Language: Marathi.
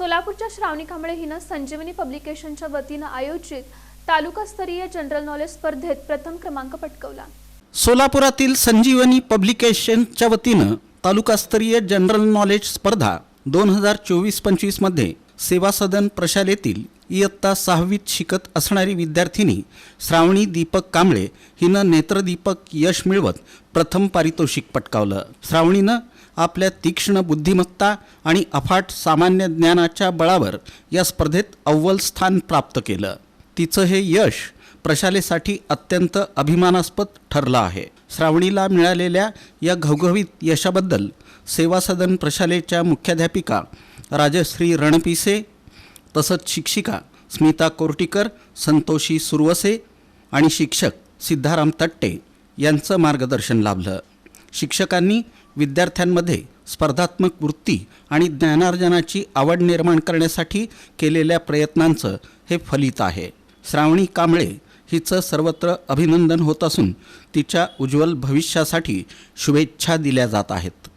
सोलापूरच्या श्रावणी कांबळे हिनं संजीवनी पब्लिकेशनच्या वतीनं आयोजित तालुकास्तरीय जनरल नॉलेज स्पर्धेत प्रथम क्रमांक पटकवला. सोलापुरातील संजीवनी पब्लिकेशनच्या वतीनं तालुकास्तरीय जनरल नॉलेज स्पर्धा दोन हजार चोवीस पंचवीसमध्ये सेवा सदन प्रशालेतील इयत्ता सहावीत शिकत असणारी विद्यार्थिनी श्रावणी दीपक कांबळे हिनं नेत्रदीपक यश मिळवत प्रथम पारितोषिक पटकावलं. श्रावणीनं आपल्या तीक्ष्ण बुद्धिमत्ता आणि अफाट सामान्य ज्ञानाच्या बळावर या स्पर्धेत अव्वल स्थान प्राप्त केलं. तिचं हे यश प्रशालेसाठी अत्यंत अभिमानास्पद ठरलं आहे. श्रावणीला मिळालेल्या या घवघवीत यशाबद्दल सेवा सदन प्रशालेच्या मुख्याध्यापिका राजश्री रणपिसे तसंच शिक्षिका स्मिता कोर्टीकर संतोषी सुरवसे आणि शिक्षक सिद्धाराम तट्टे यांचं मार्गदर्शन लाभलं. शिक्षकांनी विद्यार्थ्यांमध्ये स्पर्धात्मक वृत्ती आणि ज्ञानार्जनाची आवड निर्माण करण्यासाठी केलेल्या प्रयत्नांचं हे फलित आहे. श्रावणी कांबळे हिचं सर्वत्र अभिनंदन होत असून तिच्या उज्ज्वल भविष्यासाठी शुभेच्छा दिल्या जात आहेत.